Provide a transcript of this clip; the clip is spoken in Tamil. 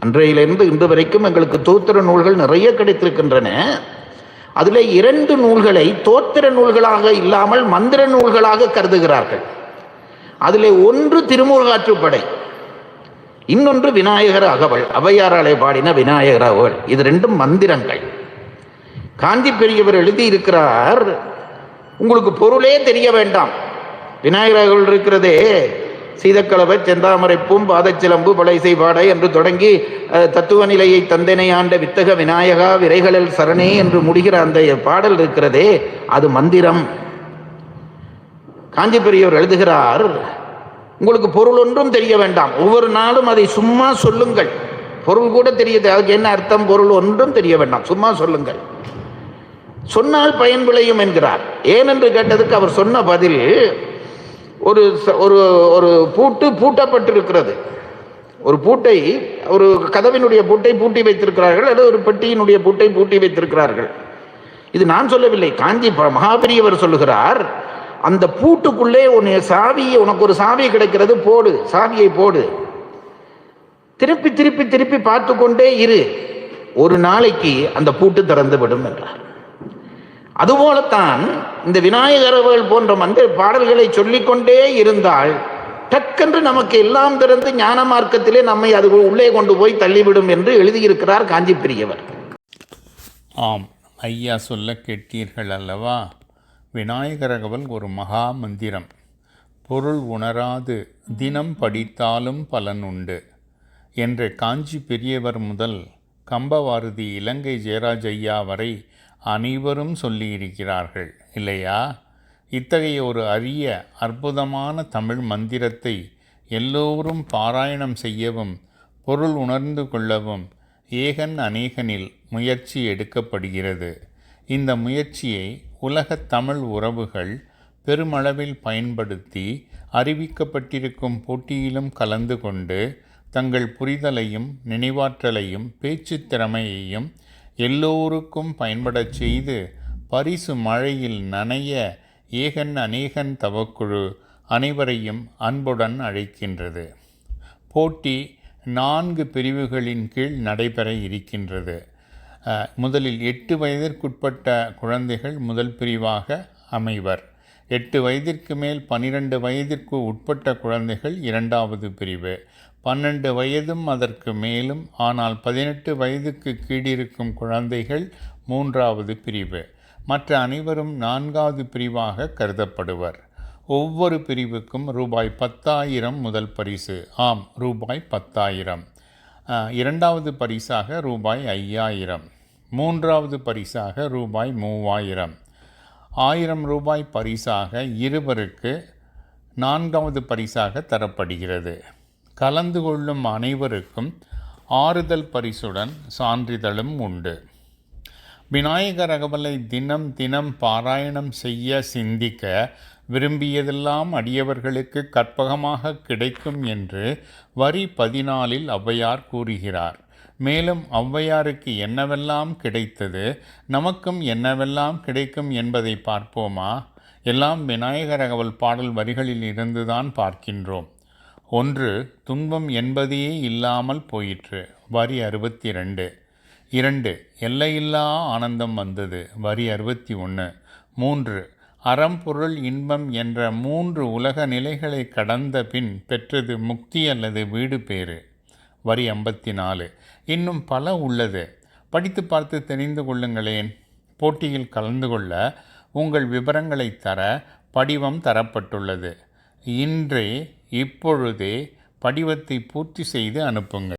அன்றையிலிருந்து இன்று வரைக்கும் எங்களுக்கு தோத்திர நூல்கள் நிறைய கிடைத்திருக்கின்றன. அதில் இரண்டு நூல்களை தோத்திர நூல்களாக இல்லாமல் மந்திர நூல்களாக கருதுகிறார்கள். அதில் ஒன்று திருமுருகாற்றுப்படை இன்னொன்று விநாயகர் அகவல் அவையாராலே பாடின விநாயகர் அகவல். இது ரெண்டும் மந்திரங்கள். காஞ்சி பெரியவர் எழுதியிருக்கிறார் உங்களுக்கு பொருளே தெரிய வேண்டாம். விநாயகர் அகவல் இருக்கிறதே சீதக்கலவை செந்தாமரை பூம் பாதச்சிலம்பு பழைசை பாடை என்று தொடங்கி தத்துவ நிலையை தந்தனை ஆண்ட வித்தக விநாயகா விரைகளில் சரணே என்று முடிகிற அந்த பாடல் இருக்கிறதே அது மந்திரம். காஞ்சி பெரியவர் எழுதுகிறார் உங்களுக்கு பொருள் ஒன்றும் தெரிய வேண்டாம். ஒவ்வொரு நாளும் அதை சும்மா சொல்லுங்கள். பொருள் கூட தெரியுது. அதுக்கு என்ன அர்த்தம்? பொருள் ஒன்றும் தெரிய வேண்டாம். சும்மா சொல்லுங்கள். சொன்னால் பயன் விளையும் என்கிறார். ஏனென்று கேட்டதுக்கு அவர் சொன்ன பதில் ஒரு ச- ஒரு ஒரு பூட்டு பூட்டப்பட்டிருக்கிறது. ஒரு பூட்டை ஒரு கதவினுடைய பூட்டை பூட்டி வைத்திருக்கிறார்கள் அல்லது ஒரு பெட்டியினுடைய பூட்டை பூட்டி வைத்திருக்கிறார்கள். இது நான் சொல்லவில்லை காஞ்சி ப- மகாபெரியவர் சொல்லுகிறார் அந்த பூட்டுக்குள்ளே உன்னை சாவியை உனக்கு ஒரு சாவி கிடைக்கிறது போடு சாவியை போடு. திருப்பி திருப்பி திருப்பி பார்த்து கொண்டே இரு. ஒரு நாளைக்கு அந்த பூட்டு திறந்து விடும் என்றார். அதுபோலத்தான் இந்த விநாயகரவர்கள் போன்ற மந்திர பாடல்களை சொல்லிக்கொண்டே இருந்தால் டக்கென்று நமக்கு எல்லாம் திறந்து ஞான மார்க்கத்திலே நம்மை அது உள்ளே கொண்டு போய் தள்ளிவிடும் என்று எழுதியிருக்கிறார் காஞ்சி பெரியவர் ஆம் ஐயா சொல்ல கேட்டீர்கள் அல்லவா? விநாயகரகவல் ஒரு மகா மந்திரம். பொருள் உணராது தினம் படித்தாலும் பலன் உண்டு என்ற காஞ்சி பெரியவர் முதல் கம்பவாரதி இலங்கை ஜெயராஜ் ஐயா வரை அனைவரும் சொல்லியிருக்கிறார்கள் இல்லையா? இத்தகைய ஒரு அரிய அற்புதமான தமிழ் மந்திரத்தை எல்லோரும் பாராயணம் செய்யவும் பொருள் உணர்ந்து கொள்ளவும் ஏகன் அநேகனில் முயற்சி எடுக்கப்படுகிறது. இந்த முயற்சியை உலகத் தமிழ் உறவுகள் பெருமளவில் பயன்படுத்தி அறிவிக்கப்பட்டிருக்கும் போட்டியிலும் கலந்து கொண்டு தங்கள் புரிதலையும் நினைவாற்றலையும் பேச்சு திறமையையும் எல்லோருக்கும் பயன்படச் செய்து பரிசு மழையில் நனைய ஏகன் அநேகன் தவக்குழு அனைவரையும் அன்புடன் அழைக்கின்றது. போட்டி நான்கு பிரிவுகளின் கீழ் நடைபெற இருக்கின்றது. முதலில் எட்டு வயதிற்குட்பட்ட குழந்தைகள் முதல் பிரிவாக அமைவர். எட்டு வயதிற்கு மேல் பனிரெண்டு வயதிற்கு உட்பட்ட குழந்தைகள் இரண்டாவது பிரிவு. பன்னெண்டு வயதும் அதற்கு மேலும் ஆனால் பதினெட்டு வயதுக்கு கீழிருக்கும் குழந்தைகள் மூன்றாவது பிரிவு. மற்ற அனைவரும் நான்காவது பிரிவாக கருதப்படுவர். ஒவ்வொரு பிரிவுக்கும் ரூபாய் பத்தாயிரம் முதல் பரிசு. ஆம் ரூபாய் பத்தாயிரம். இரண்டாவது பரிசாக ரூபாய் ஐயாயிரம். மூன்றாவது பரிசாக ரூபாய் மூவாயிரம். ஆயிரம் ரூபாய் பரிசாக இருவருக்கு நான்காவது பரிசாக தரப்படுகிறது. கலந்து கொள்ளும் அனைவருக்கும் ஆறுதல் பரிசுடன் சான்றிதழும் உண்டு. விநாயகர் அகவலை தினம் தினம் பாராயணம் செய்ய சிந்திக்க விரும்பியதெல்லாம் அடியவர்களுக்கு கற்பகமாக கிடைக்கும் என்று வரி பதினாலில் ஔவையார் கூறுகிறார். மேலும் ஔவையாருக்கு என்னவெல்லாம் கிடைத்தது நமக்கும் என்னவெல்லாம் கிடைக்கும் என்பதை பார்ப்போமா? எல்லாம் விநாயகர் அகவல் பாடல் வரிகளில் இருந்துதான் பார்க்கின்றோம். ஒன்று துன்பம் என்பதையே இல்லாமல் போயிற்று. வரி அறுபத்தி ரெண்டு இரண்டு எல்லையில்லா ஆனந்தம் வந்தது. வரி அறுபத்தி ஒன்று மூன்று அறம்பொருள் இன்பம் என்ற மூன்று உலக நிலைகளை கடந்த பின் பெற்றது முக்தி அல்லது வீடு பேறு. வரி ஐம்பத்தி நாலு இன்னும் பல உள்ளது. படித்து பார்த்து தெரிந்து கொள்ளுங்களேன். போட்டியில் கலந்து கொள்ள உங்கள் விவரங்களை தர படிவம் தரப்பட்டுள்ளது. இன்றே இப்பொழுதே படிவத்தை பூர்த்தி செய்து அனுப்புங்கள்.